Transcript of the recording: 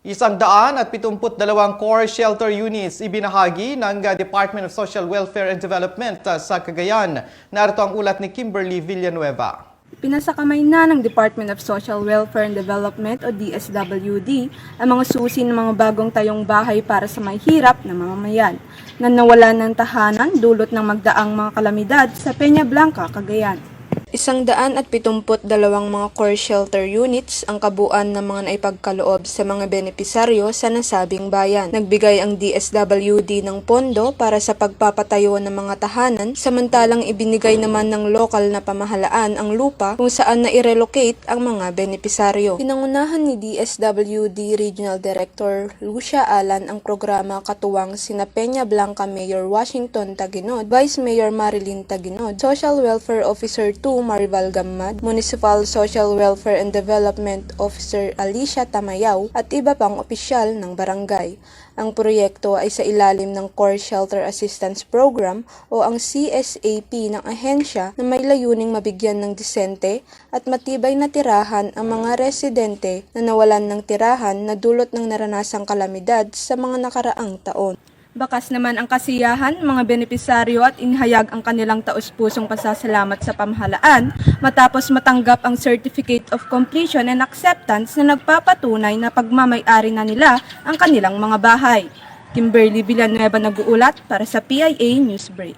Isang daan at pitumput dalawang core shelter units ibinahagi ng uh, Department of Social Welfare and Development uh, sa Cagayan. Narito ang ulat ni Kimberly Villanueva. Pinasakamay na ng Department of Social Welfare and Development o DSWD ang mga susi ng mga bagong tayong bahay para sa may hirap na mamamayan na nawalan ng tahanan dulot ng magdaang mga kalamidad sa Peña Blanca, Cagayan. Isang daan at pitumput dalawang mga core shelter units ang kabuuan ng mga naipagkaloob sa mga benepisaryo sa nasabing bayan. Nagbigay ang DSWD ng pondo para sa pagpapatayo ng mga tahanan, samantalang ibinigay naman ng lokal na pamahalaan ang lupa kung saan na-relocate ang mga benepisaryo. Pinangunahan ni DSWD Regional Director Lucia Alan ang programa katuwang sina Peña Blanca Mayor Washington Taginod, Vice Mayor Marilyn Taginod, Social Welfare Officer 2 Maribal Gamad, Municipal Social Welfare and Development Officer Alicia Tamayaw at iba pang opisyal ng barangay. Ang proyekto ay sa ilalim ng Core Shelter Assistance Program o ang CSAP ng ahensya na may layuning mabigyan ng disente at matibay na tirahan ang mga residente na nawalan ng tirahan na dulot ng naranasang kalamidad sa mga nakaraang taon. Bakas naman ang kasiyahan, mga benepisaryo at inihayag ang kanilang taus-pusong pasasalamat sa pamahalaan matapos matanggap ang Certificate of Completion and Acceptance na nagpapatunay na pagmamay-ari na nila ang kanilang mga bahay. Kimberly Villanueva nag-uulat para sa PIA Newsbreak.